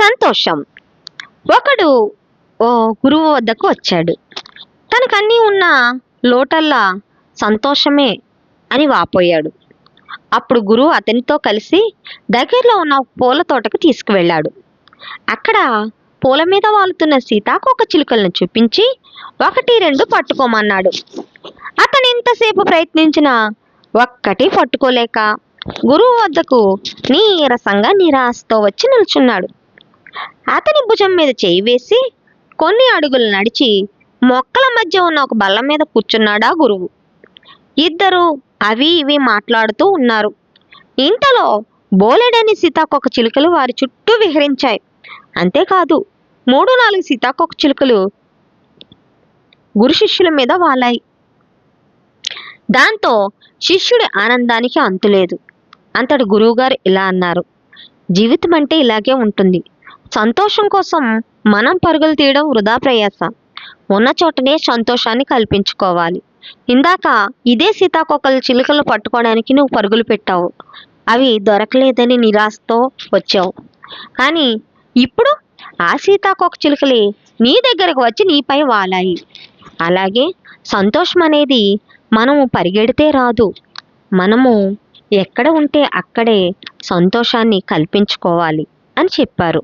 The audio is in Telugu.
సంతోషం. ఒకడు ఓ గురువు వద్దకు వచ్చాడు. తనకన్నీ ఉన్న లోటల్లా సంతోషమే అని వాపోయాడు. అప్పుడు గురువు అతనితో కలిసి దగ్గరలో ఉన్న పూల తోటకు తీసుకువెళ్ళాడు. అక్కడ పూల మీద వాలుతున్న సీతాకోక చిలుకలను చూపించి ఒకటి రెండు పట్టుకోమన్నాడు. అతను ఎంతసేపు ప్రయత్నించినా ఒక్కటి పట్టుకోలేక గురువు వద్దకు నీరసంగా నిరాశతో వచ్చి నిల్చున్నాడు. అతని భుజం మీద చేయి వేసి కొన్ని అడుగులు నడిచి మొక్కల మధ్య ఉన్న ఒక బల్ల మీద కూర్చున్నాడా గురువు. ఇద్దరు అవి ఇవి మాట్లాడుతూ ఉన్నారు. ఇంతలో బోలెడని సీతాకొక చిలుకలు వారి చుట్టూ విహరించాయి. అంతేకాదు మూడు నాలుగు సీతాకొక చిలుకలు గురు శిష్యుల మీద వాలాయి. దాంతో శిష్యుడి ఆనందానికి అంతులేదు. అంతటి గురువుగారు ఇలా అన్నారు. జీవితం అంటే ఇలాగే ఉంటుంది. సంతోషం కోసం మనం పరుగులు తీయడం వృధా ప్రయాస. ఉన్న చోటనే సంతోషాన్ని కల్పించుకోవాలి. ఇందాక ఇదే సీతాకోకల చిలుకలు పట్టుకోవడానికి నువ్వు పరుగులు పెట్టావు. అవి దొరకలేదని నిరాశతో వచ్చావు. కానీ ఇప్పుడు ఆ సీతాకోక చిలుకలే నీ దగ్గరకు వచ్చి నీపై వాలాయి. అలాగే సంతోషం అనేది మనము పరిగెడితే రాదు. మనము ఎక్కడ ఉంటే అక్కడే సంతోషాన్ని కల్పించుకోవాలి అని చెప్పారు.